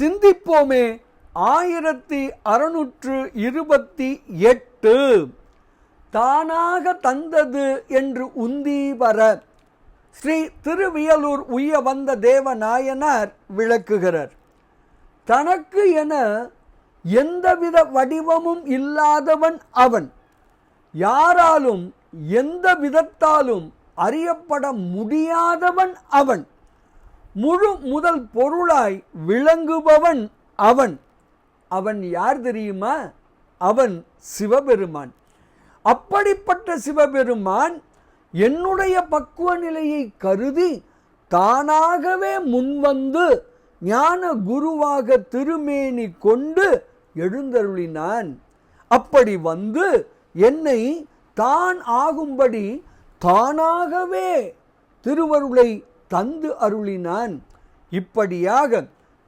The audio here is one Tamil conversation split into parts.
சிந்திப்போமே. ஆயிரத்தி அறுநூற்று இருபத்தி எட்டு. தானாக தந்தது என்று உந்தி வர ஸ்ரீ திருவியலூர் உய்ய வந்த தேவநாயனார் விளக்குகிறார். தனக்கு என எந்தவித வடிவமும் இல்லாதவன் அவன். யாராலும் எந்த விதத்தாலும் அறியப்பட முடியாதவன் அவன். முழு முதல் பொருளாய் விளங்குபவன் அவன். அவன் யார் தெரியுமா? அவன் சிவபெருமான். அப்படிப்பட்ட சிவபெருமான் என்னுடைய பக்குவ நிலையை கருதி தானாகவே முன்வந்து ஞான குருவாக திருமேனி கொண்டு எழுந்தருளினான். அப்படி வந்து என்னை தான் ஆகும்படி தானாகவே திருவருளை தந்து அருளினான். இப்படியாக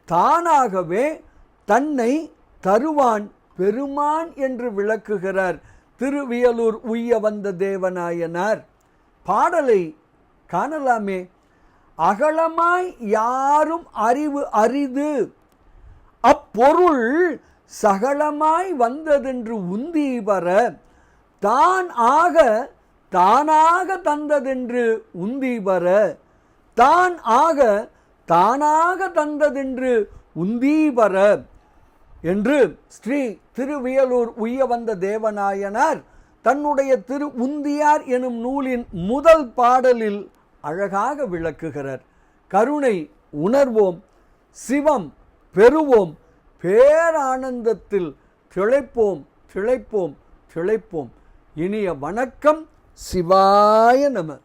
தானாகவே தன்னை தருவான் பெருமான் என்று விளக்குகிறார். திருவியலூர் உய்ய வந்த தேவநாயனார். பாடலை காணலாமே. அகலமாய் யாரும் அறிவு அரிது. அப்பொருள் சகலமாய் வந்ததென்று உந்தி வர தான் ஆக தானாக தந்ததென்று உந்தி வர தான் ஆக தானாக தந்ததென்று உந்தி வர என்று ஸ்ரீ திருவியலூர் உய்ய வந்த தேவநாயனார் தன்னுடைய திரு உந்தியார் எனும் நூலின் முதல் பாடலில் அழகாக விளக்குகிறார். கருணை உணர்வோம் சிவம் பெறுவோம் பேரானந்தத்தில் திளைப்போம் திளைப்போம் திளைப்போம். இனிய வணக்கம் சிவாய நம.